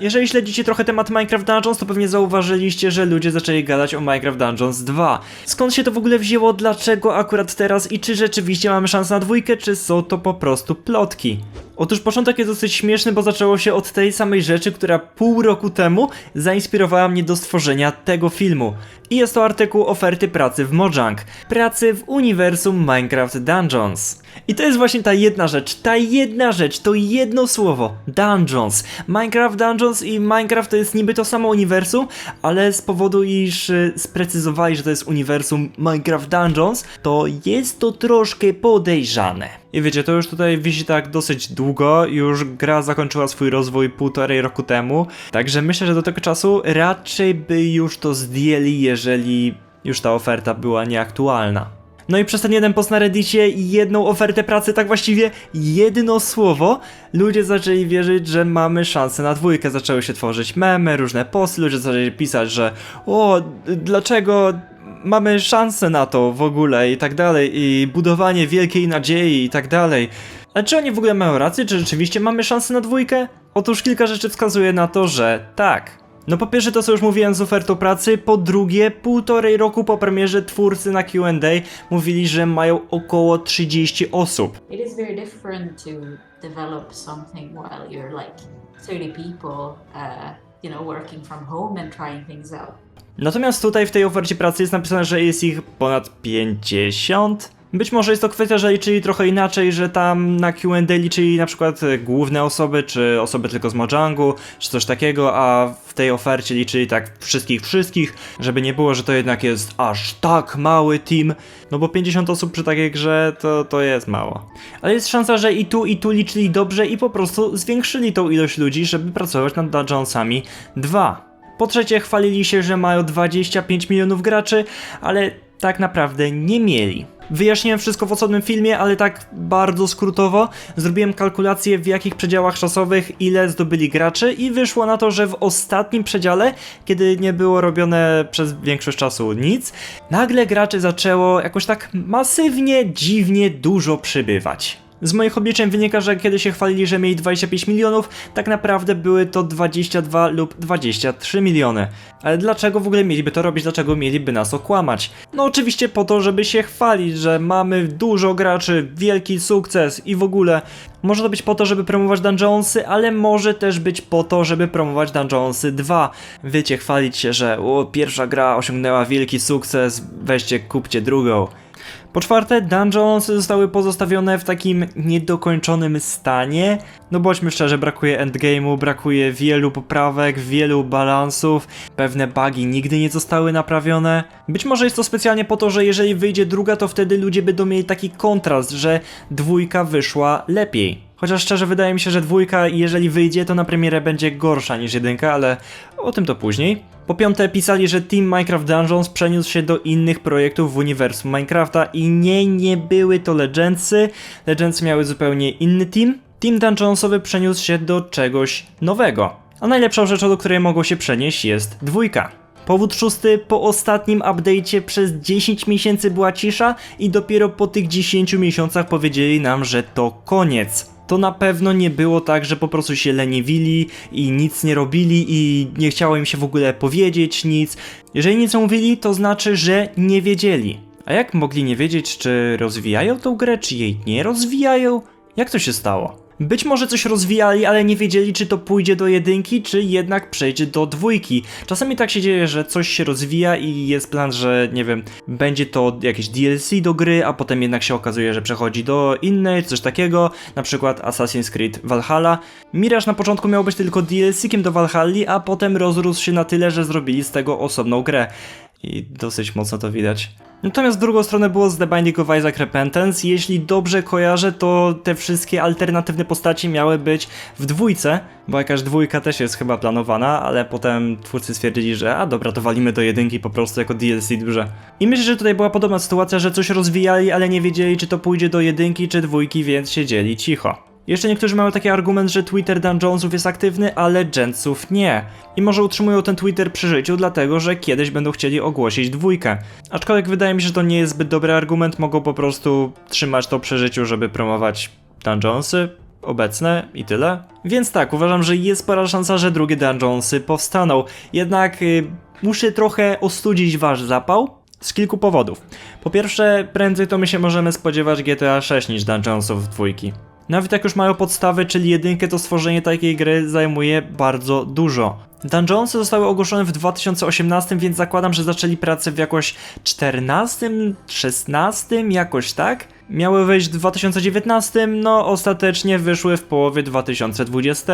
Jeżeli śledzicie trochę temat Minecraft Dungeons, to pewnie zauważyliście, że ludzie zaczęli gadać o Minecraft Dungeons 2. Skąd się to w ogóle wzięło, dlaczego akurat teraz i czy rzeczywiście mamy szansę na dwójkę, czy są to po prostu plotki? Otóż początek jest dosyć śmieszny, bo zaczęło się od tej samej rzeczy, która pół roku temu zainspirowała mnie do stworzenia tego filmu. I jest to artykuł oferty pracy w Mojang. Pracy w uniwersum Minecraft Dungeons. I to jest właśnie ta jedna rzecz, ta jedna rzecz, to jedno słowo. Dungeons. Minecraft Dungeons i Minecraft to jest niby to samo uniwersum, ale z powodu iż y, sprecyzowali, że to jest uniwersum Minecraft Dungeons, to jest to troszkę podejrzane. I wiecie, to już tutaj wisi tak dosyć długo, już gra zakończyła swój rozwój półtorej roku temu, także myślę, że do tego czasu raczej by już to zdjęli, jeżeli już ta oferta była nieaktualna. No i przez ten jeden post na reddicie i jedną ofertę pracy, tak właściwie jedno słowo, ludzie zaczęli wierzyć, że mamy szansę na dwójkę. Zaczęły się tworzyć memy, różne posty, ludzie zaczęli pisać, że o, dlaczego mamy szansę na to w ogóle i tak dalej, i budowanie wielkiej nadziei i tak dalej. Ale czy oni w ogóle mają rację? Czy rzeczywiście mamy szansę na dwójkę? Otóż kilka rzeczy wskazuje na to, że tak. No po pierwsze to co już mówiłem z ofertą pracy, po drugie półtorej roku po premierze twórcy na Q&A mówili, że mają około 30 osób. It is very different to develop something while you're like 30 people, uh, you know, working from home and trying things out. Natomiast tutaj w tej ofercie pracy jest napisane, że jest ich ponad 50. Być może jest to kwestia, że liczyli trochę inaczej, że tam na Q&A liczyli na przykład e, główne osoby, czy osoby tylko z Mojangu, czy coś takiego, a w tej ofercie liczyli tak wszystkich, wszystkich, żeby nie było, że to jednak jest aż tak mały team, no bo 50 osób przy takiej grze to, to jest mało. Ale jest szansa, że i tu, i tu liczyli dobrze i po prostu zwiększyli tą ilość ludzi, żeby pracować nad Dungeonsami 2. Po trzecie, chwalili się, że mają 25 milionów graczy, ale tak naprawdę nie mieli. Wyjaśniłem wszystko w osobnym filmie, ale tak bardzo skrótowo. Zrobiłem kalkulację w jakich przedziałach czasowych ile zdobyli graczy i wyszło na to, że w ostatnim przedziale, kiedy nie było robione przez większość czasu nic, nagle graczy zaczęło jakoś tak masywnie, dziwnie dużo przybywać. Z moich obliczeń wynika, że kiedy się chwalili, że mieli 25 milionów, tak naprawdę były to 22 lub 23 miliony. Ale dlaczego w ogóle mieliby to robić? Dlaczego mieliby nas okłamać? No oczywiście po to, żeby się chwalić, że mamy dużo graczy, wielki sukces i w ogóle. Może to być po to, żeby promować Dungeonsy, ale może też być po to, żeby promować Dungeonsy 2. Wiecie, chwalić się, że o, pierwsza gra osiągnęła wielki sukces, weźcie, kupcie drugą. Po czwarte, dungeons zostały pozostawione w takim niedokończonym stanie. No bądźmy szczerzy, brakuje endgame'u, brakuje wielu poprawek, wielu balansów, pewne bugi nigdy nie zostały naprawione. Być może jest to specjalnie po to, że jeżeli wyjdzie druga, to wtedy ludzie będą mieli taki kontrast, że dwójka wyszła lepiej. Chociaż szczerze wydaje mi się, że dwójka, jeżeli wyjdzie, to na premierę będzie gorsza niż jedynka, ale o tym to później. Po piąte, pisali, że Team Minecraft Dungeons przeniósł się do innych projektów w uniwersum Minecrafta i nie, nie były to Legendsy. Legendsy miały zupełnie inny team. Team Dungeonsowy przeniósł się do czegoś nowego. A najlepszą rzeczą, do której mogło się przenieść jest dwójka. Powód szósty, po ostatnim update'cie przez 10 miesięcy była cisza i dopiero po tych 10 miesiącach powiedzieli nam, że to koniec. To na pewno nie było tak, że po prostu się leniwili i nic nie robili i nie chciało im się w ogóle powiedzieć nic. Jeżeli nic nie mówili, to znaczy, że nie wiedzieli. A jak mogli nie wiedzieć, czy rozwijają tą grę, czy jej nie rozwijają? Jak to się stało? Być może coś rozwijali, ale nie wiedzieli, czy to pójdzie do jedynki, czy jednak przejdzie do dwójki. Czasami tak się dzieje, że coś się rozwija i jest plan, że nie wiem, będzie to jakieś DLC do gry, a potem jednak się okazuje, że przechodzi do innej, coś takiego, na przykład Assassin's Creed Valhalla. Mirage na początku miał być tylko DLC-kiem do Valhalli, a potem rozrósł się na tyle, że zrobili z tego osobną grę. I dosyć mocno to widać. Natomiast w drugą stronę było z The Binding of Isaac Repentance. Jeśli dobrze kojarzę, to te wszystkie alternatywne postaci miały być w dwójce, bo jakaś dwójka też jest chyba planowana, ale potem twórcy stwierdzili, że a dobra, to walimy do jedynki po prostu jako DLC duże. I myślę, że tutaj była podobna sytuacja, że coś rozwijali, ale nie wiedzieli, czy to pójdzie do jedynki, czy dwójki, więc siedzieli cicho. Jeszcze niektórzy mają taki argument, że Twitter Dungeonsów jest aktywny, a Legendsów nie. I może utrzymują ten Twitter przy życiu, dlatego że kiedyś będą chcieli ogłosić dwójkę. Aczkolwiek wydaje mi się, że to nie jest zbyt dobry argument, mogą po prostu trzymać to przy życiu, żeby promować Dungeonsy. obecne i tyle. Więc tak, uważam, że jest spora szansa, że drugie Dungeonsy powstaną. Jednak y, muszę trochę ostudzić wasz zapał z kilku powodów. Po pierwsze, prędzej to my się możemy spodziewać GTA 6 niż Dungeonsów dwójki. Nawet jak już mają podstawy, czyli jedynkę, to stworzenie takiej gry zajmuje bardzo dużo. Dungeonsy zostały ogłoszone w 2018, więc zakładam, że zaczęli pracę w jakoś 14, 16, jakoś tak. Miały wyjść w 2019, no ostatecznie wyszły w połowie 2020.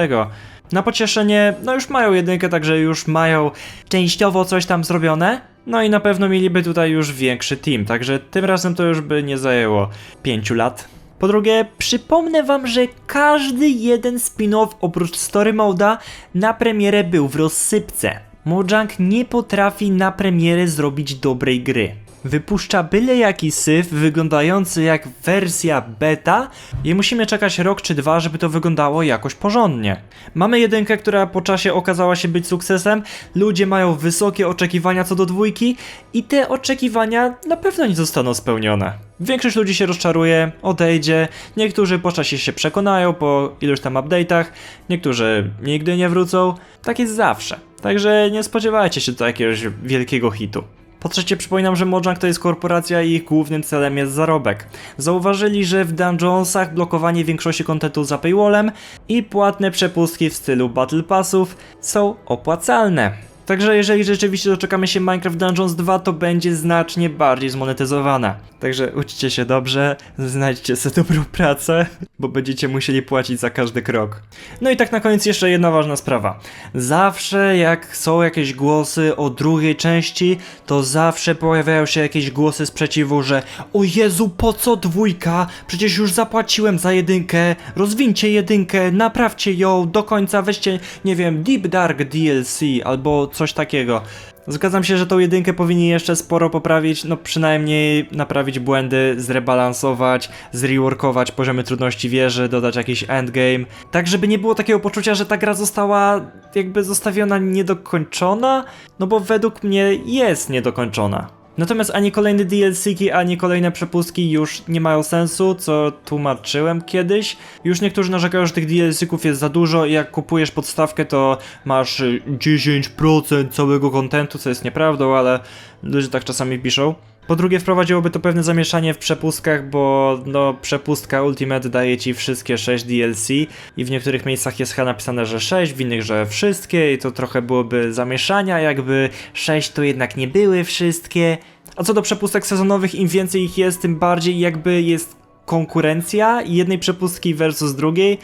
Na pocieszenie, no już mają jedynkę, także już mają częściowo coś tam zrobione. No i na pewno mieliby tutaj już większy team, także tym razem to już by nie zajęło 5 lat. Po drugie, przypomnę wam, że każdy jeden spin-off oprócz Story Moda na premierę był w rozsypce. Mojang nie potrafi na premierę zrobić dobrej gry. Wypuszcza byle jaki syf wyglądający jak wersja beta i musimy czekać rok czy dwa, żeby to wyglądało jakoś porządnie. Mamy jedynkę, która po czasie okazała się być sukcesem, ludzie mają wysokie oczekiwania co do dwójki i te oczekiwania na pewno nie zostaną spełnione. Większość ludzi się rozczaruje, odejdzie, niektórzy po czasie się przekonają po iluś tam update'ach, niektórzy nigdy nie wrócą. Tak jest zawsze. Także nie spodziewajcie się tu jakiegoś wielkiego hitu. Po trzecie, przypominam, że Mojang to jest korporacja i ich głównym celem jest zarobek. Zauważyli, że w Dungeonsach blokowanie większości kontentu za paywallem i płatne przepustki w stylu Battle Passów są opłacalne. Także jeżeli rzeczywiście doczekamy się Minecraft Dungeons 2, to będzie znacznie bardziej zmonetyzowane. Także uczcie się dobrze, znajdźcie sobie dobrą pracę, bo będziecie musieli płacić za każdy krok. No i tak na koniec jeszcze jedna ważna sprawa. Zawsze jak są jakieś głosy o drugiej części, to zawsze pojawiają się jakieś głosy sprzeciwu, że o Jezu, po co dwójka? Przecież już zapłaciłem za jedynkę, rozwincie jedynkę, naprawcie ją do końca, weźcie, nie wiem, Deep Dark DLC albo coś takiego. Zgadzam się, że tą jedynkę powinni jeszcze sporo poprawić, no przynajmniej naprawić błędy, zrebalansować, zreworkować poziomy trudności wieży, dodać jakiś endgame, tak żeby nie było takiego poczucia, że ta gra została jakby zostawiona niedokończona, no bo według mnie jest niedokończona. Natomiast ani kolejne DLC-ki, ani kolejne przepustki już nie mają sensu, co tłumaczyłem kiedyś. Już niektórzy narzekają, że tych DLC-ków jest za dużo i jak kupujesz podstawkę, to masz y, 10% całego kontentu, co jest nieprawdą, ale ludzie tak czasami piszą. Po drugie, wprowadziłoby to pewne zamieszanie w przepustkach, bo no, przepustka Ultimate daje ci wszystkie 6 DLC i w niektórych miejscach jest chyba napisane, że 6, w innych, że wszystkie i to trochę byłoby zamieszania, jakby 6 to jednak nie były wszystkie. A co do przepustek sezonowych, im więcej ich jest, tym bardziej jakby jest konkurencja jednej przepustki versus drugiej.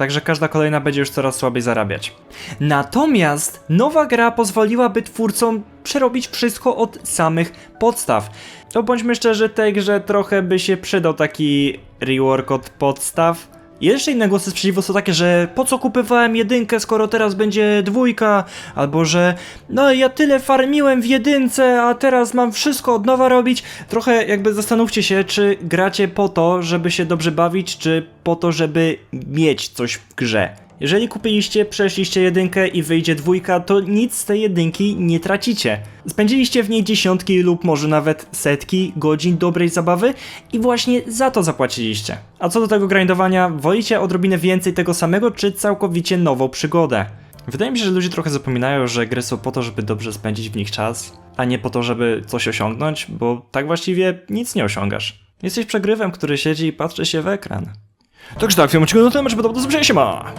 Także każda kolejna będzie już coraz słabiej zarabiać. Natomiast nowa gra pozwoliłaby twórcom przerobić wszystko od samych podstaw. To bądźmy szczerzy, tej grze trochę by się przydał taki rework od podstaw. Jeszcze inne głosy sprzeciwu są takie, że po co kupywałem jedynkę, skoro teraz będzie dwójka, albo że no ja tyle farmiłem w jedynce, a teraz mam wszystko od nowa robić. Trochę jakby zastanówcie się, czy gracie po to, żeby się dobrze bawić, czy po to, żeby mieć coś w grze. Jeżeli kupiliście, przeszliście jedynkę i wyjdzie dwójka, to nic z tej jedynki nie tracicie. Spędziliście w niej dziesiątki lub może nawet setki godzin dobrej zabawy i właśnie za to zapłaciliście. A co do tego grindowania, wolicie odrobinę więcej tego samego, czy całkowicie nową przygodę? Wydaje mi się, że ludzie trochę zapominają, że gry są po to, żeby dobrze spędzić w nich czas, a nie po to, żeby coś osiągnąć, bo tak właściwie nic nie osiągasz. Jesteś przegrywem, który siedzi i patrzy się w ekran. Także tak, film odcinku na temat, to do zobaczenia się ma!